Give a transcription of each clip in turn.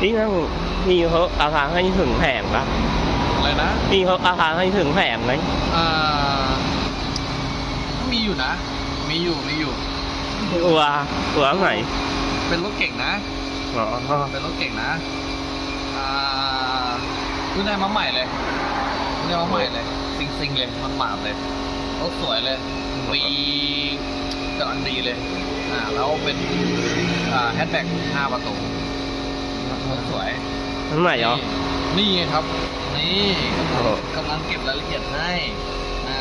พี่นั่งพี่เขาอาคารให้ถึงแผงปะอะไรนะพี่เขาอาคารให้ถึงแผงไหมอ่ามีอยู่นะ มีอยู่ มีอยู่ตัวตัวไหน เป็นรถเก่งนะอ๋อเป็นรถเก่งนะอ่าเพิ่งได้มาใหม่เลยเพิ่งได้มาใหม่เลยซิงซิงๆเลยมันหมาดเลยรถสวยเลยปีกำลังดีเลย อ่าแล้วเป็นอ่าแฮชแบ็กห้าประตูรถ สวยนั่นไหนอ๋อนี่ไงครับ นี่โอ้โหกำลังเก็บรายละเอียดให้อ่า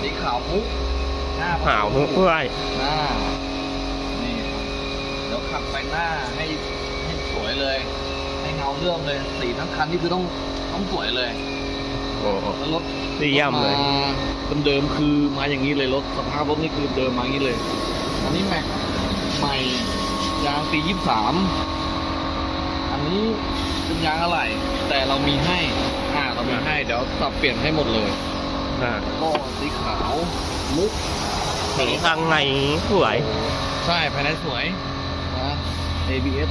สีขาวมุกหน้าประตูหาวมุกด้วยหน้านี่เดี๋ยวขับไปหน้าให้ให้สวยเลย ให้เงาเรื่องเลย สีทั้งคันนี่คือต้องต้องสวยเลยโอ้โหแล้วรถเยี่ยมเลยมาเดิมๆคือมาอย่างนี้เลยรถสภาพรถนี่คือเดิมมาอย่างนี้เลย อันนี้แม็กใหม่ยางปียี่สามอั นนี้เป็นยางอะไร แต่เรามีให้ อ่าเรามีให้เดี๋ยวสับเปลี่ยนให้หมดเลยอ่าก็สีขาวมุกสีข้างในสวย ใช่ภายในสวยนะ ABS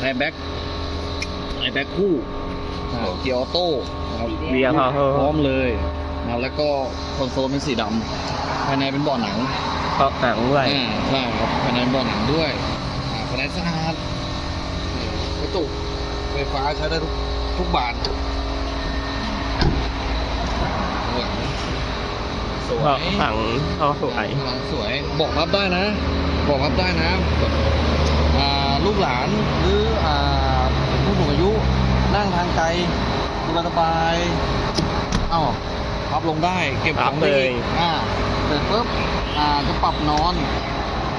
แอร์แบ็กแอร์แบ็กคู่อ่าเกียร์ออโต้นะครับเบียร์เขาพร้อมเลยนะแล้วก็คอนโซลเป็นสีดำภายในเป็นเบาะหนังเขาหนังด้วยอ่าใช่ครับภายในเป็นเบาะหนังด้วยอ่าภายในสะอาด นี่กระจกไฟฟ้าใช้ได้ทุกทุกบานข้างหลังสวเขายหนังเขาสวยข้างหลังสวย บอกรับได้นะ บอกรับได้นะอ่าลูกหลานหรืออ่าผู้สูงอายุนั่งทางไกลสบายๆเอ้าพับลงได้ เก็บของได้อีกอ่าเสร็จปุ๊บอ่าจะปรับนอน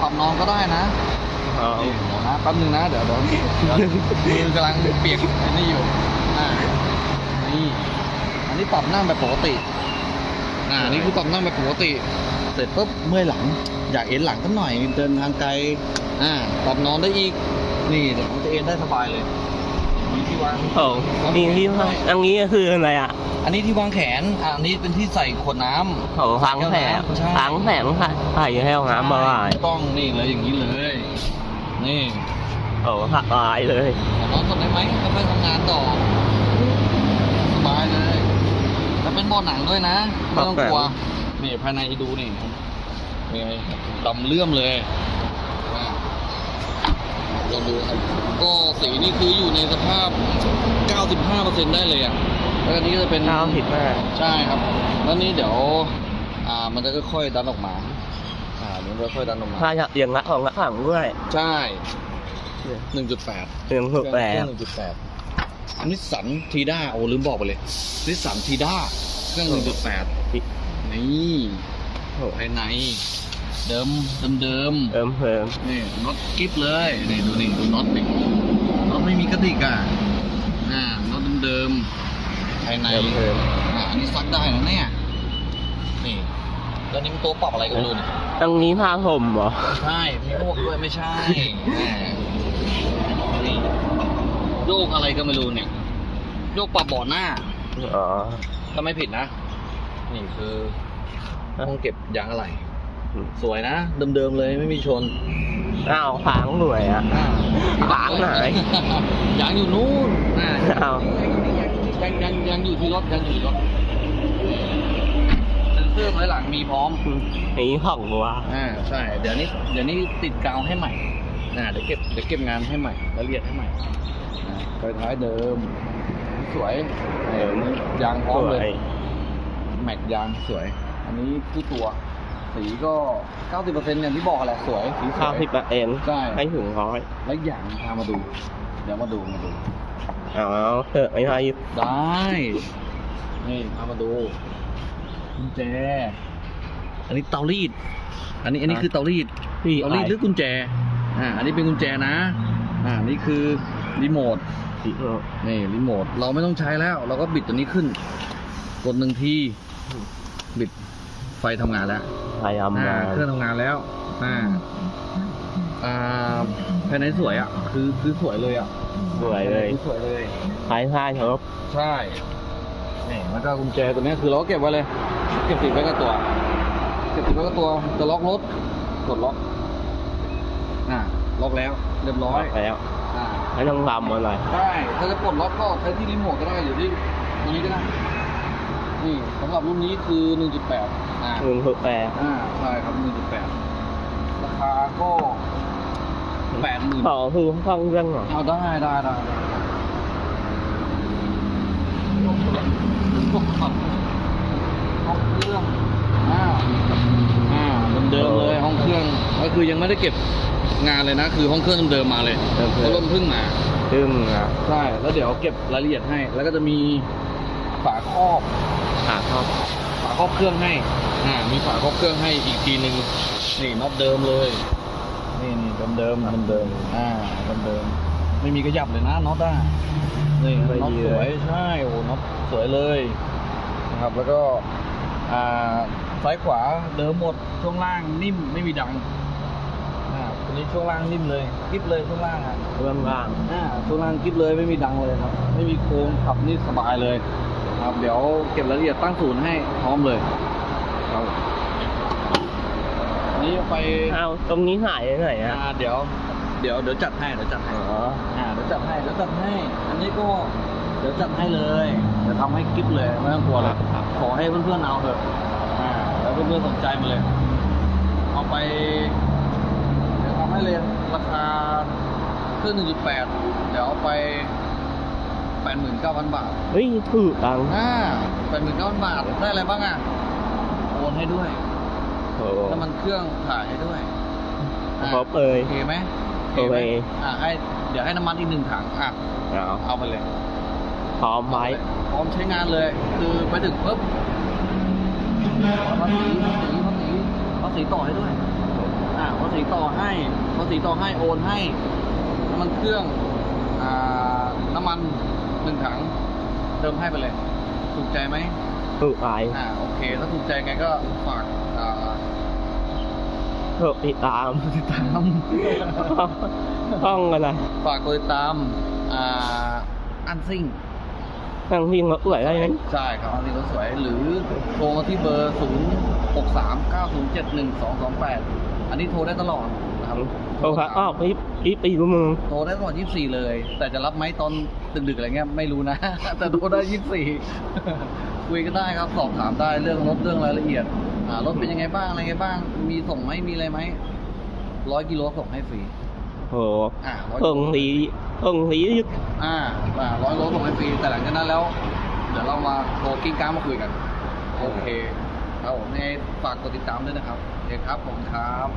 ปรับนอนก็ได้นะ อ๋อนี่เดี๋ยวนะแป๊บนึงนะเดี๋ยวเดี๋ยวเดี๋ยวมือกำลังเปียกอันนี้อยู่อ่านี่อันนี้ปรับนั่งแบบปกติ อ่านี่คือปรับนั่งแบบปกติ เสร็จปุ๊บเมื่อยหลัง อยากเอ็นหลังสักหน่อยเดินทางไกล อ่า ปรับนอนได้อีก นี่เดี๋ยวมันจะเอ็นได้สบายเลยมีที่วางโอ้นี่ที่อันนี้คืออะไรอะ อันนี้ที่วางแขน อ่าอันนี้เป็นที่ใส่ขวดน้ำโอ้พังแผงใช่พังแผงค่ะใส่ให้เอาน้ำมาไหลต้องนี่เลยอย่างนี้เลย นี่โอ้หักลายเลยแต่นอนก่อนได้ไหมค่อยๆทำงานต่อ สบายเลย แล้วเป็นเบาะหนังด้วยนะ ไม่ต้องกลัว นี่ภายในดูนี่นี่ไงดำเลื่อมเลยอะลองดูครับ ก็สีนี่คืออยู่ในสภาพ 95%ได้เลยอะ แล้วอันนี้ก็จะเป็นเก้าผิดมากใช่ครับ แล้วนี่เดี๋ยว อ่า มันจะค่อยๆดันออกมา อ่ามันจะค่อยๆดันออกมาถ้าอยากเรียงละของละขังด้วยใช่หนึ่งจุดแปดเรียงหกแปดหนึ่งจุดแปดนิสสันทีด้าโอ้ลืมบอกไปเลยนิสสันทีด้าเครื่องหนึ่งจุดแปดนี่ภายในเดิมเดิมเดิมเอิมเพิ่มนี่น็อตกิฟเลยนี่ดูนี่ดูน็อตนี่น็อตไม่มีกระดิกอะอ่าน็อตเดิมเดิมภายในเอิมเพิ่มอ่าอันนี้ซักได้นะเนี่ยนี่ แล้วนี่มันตัวปรับอะไรกันดูนี่ตรงนี้ผ้าห่มเหรอ ใช่ มีพวกด้วยไม่ใช่แหมนี่โยกอะไรก็ไม่รู้เนี่ย โยกปรับเบาะหน้า อ๋อ ถ้าไม่ผิดนะ นี่คือห้องเก็บยางอะไรสวยนะ เดิมๆเลยไม่มีชนอ้าวขางหน่วยอะ ขวางไหน ยางอยู่นู้นอ่าอ้าวยังยังยังอยู่ที่รถยังอยู่ที่รถ เซ็นเซอร์ไว้หลังมีพร้อมนี่ของวัวอ่าใช่ เดี๋ยวนี้เดี๋ยวนี้ติดกาวให้ใหม่นะเดี๋ยวเก็บเดี๋ยวเก็บงานให้ใหม่แล้วเรียนให้ใหม่นะไฟท้ายเดิม สวยเดี๋ยวนี้ยางพร้อมเลย แม็กยางสวย อันนี้ที่ตัว สีก็90%อย่างที่บอกแหละสวยสีสวยข้าวสิบเอ็นใช่ให้ถึงร้อยแล้วอย่างพามาดู เดี๋ยวมาดูมาดูอ๋อเถอะไม่ให้ได้นี่พามาดู กุญแจ อันนี้เตารีด อันนี้อันนี้คือเตารีดพี่เตารีดหรือกุญแจ อ่า อันนี้เป็นกุญแจนะ อ่า นี่คือรีโมท นี่รีโมท เราไม่ต้องใช้แล้ว เราก็บิดตัวนี้ขึ้น กดหนึ่งที บิดไฟทำงานแล้ว พยายามอ่ามาเครื่องทำงานแล้ว อ่า อ่าภายในสวยอะ คือคือสวยเลยอะสวยเลยคือสวยเลย ขายท่าครับ ใช่ นี่แล้วก็กุญแจตัวเนี้ยคือเราก็เก็บไว้เลย เก็บติดไว้กับตัว เก็บติดไว้กับตัว จะล็อกรถ กดล็อก อ่า ล็อกแล้ว เรียบร้อย แล้ว อ่าไม่ต้องทำอะไรได้ ถ้าจะปลดล็อกก็ใช้ที่รีโมทก็ได้หรือที่ตรงนี้ก็ได้ นี่สำหรับรุ่นนี้คือ 1.8 อ่า หนึ่งหกแปดอ่า ใช่ครับ 1.8 ราคาก็80,000ต่อคือฟังเรื่องเหรอเอาได้ได้ได้ได้ห้ องเครื่องอ่าอ่าเดิมๆเลยห้องเครื่องก็คือยังไม่ได้เก็บงานเลยนะ คือห้องเครื่องเดิมๆมาเลยเดิมๆ ก็เริ่มเพิ่งมาซึ่งอะใช่ แล้วเดี๋ยวเก็บรายละเอียดให้ แล้วก็จะมีฝาครอบหาครับฝาครอบเครื่องให้ อ่า มีฝาครอบเครื่องให้อีกทีหนึ่งนี่น็อตเดิมเลย นี่นี่เดิมเดิมเดิมเดิมๆอ่าเดิมเดิมๆไม่มีกระยับเลยนะน็อตอะนี่น็อตสวย ใช่ โอ้โหน็อตสวยเลยนะครับ แล้วก็อ่า ซ้ายขวาเดิมหมดช่วงล่างนิ่มไม่มีดังอ่าตัวนี้ช่วงล่างนิ่มเลยกิ๊บเลยช่วงล่างอะเรื่องร่างอ่าช่วงล่างกิ๊บเลยไม่มีดังเลยครับ ไม่มีโค้งขับนี่สบายเลยครับ เดี๋ยวเก็บรายละเอียดตั้งศูนย์ให้พร้อมเลยครับอันนี้ไปเอาตรงนี้หายไปไหนอ่าอะเดี๋ยวเดี๋ยวเดี๋ยวจัดให้เดี๋ยวจัดให้อ๋ออ่าเดี๋ยวจัดให้เดี๋ยวจัดให้ อันนี้ก็เดี๋ยวจัดให้เลยเดี๋ยวทำให้กิ๊บเลยไม่ต้องกลัวเลยขอให้เพื่อนๆเอาเถอะอ่าแล้วเพื่อนๆสนใจมาเลย เอาไป เดี๋ยวทำให้เลยราคาเครื่อง1.8เดี๋ยวเอาไป89,000บาทเฮ้ยถูกตังค์อ่า89,000บาทได้อะไรบ้างอะโอนให้ด้วยโอ้โหน้ำมันเครื่องถ่ายให้ด้วยอะครบเลยโอเคไหมโอเคไหมอ่าให้เดี๋ยวให้น้ำมันอีกหนึ่งถังอะเอาเอาไปเลย พร้อมไว้ พร้อมใช้งานเลย คือไปถึงปุ๊บภาษีภาษีภาษีภาษีต่อให้ด้วย อ่าภาษีต่อให้ภาษีต่อให้โอนให้น้ำมันเครื่องอ่าน้ำมันหนึ่งถังเติมให้ไปเลย ถูกใจไหมถูกไปอ่าโอเค ถ้าถูกใจไงก็ฝากอ่าถูกติดตามติดตามห้องอะไรฝากกดติดตามอ่าอันซิ่ง นั่งพิงรถสวยได้ไหมใช่ครับอันนี้ก็สวยหรือโทรมาที่เบอร์ 0 6 3 9 0 7 1 2 2 8 อันนี้โทรได้ตลอดนะครับโอ้ครับอ้าวอีฟอีฟปีรู้มึงโทรได้ตลอด 24 เลย แต่จะรับไหมตอนดึกๆอะไรเงี้ยไม่รู้นะ แต่โทรได้ 24 คุยกันได้ครับสอบถามได้เรื่องรถเรื่องรายละเอียดอ่ารถเป็นยังไงบ้างอะไรไงบ้าง มีส่งไหมมีอะไรไหมร้อยกิโลส่งให้ฟรีโอ้โหอ่าร้อยเพิ่ง ส่งสียึกอ่าร้อยโลส่งให้ฟรีแต่หลังจากนั้นแล้ว เดี๋ยวเรามาโทรกิ้งก้างมาคุยกัน โอเคครับผมในฝากกดติดตามด้วยนะครับโอเคครับผมครับ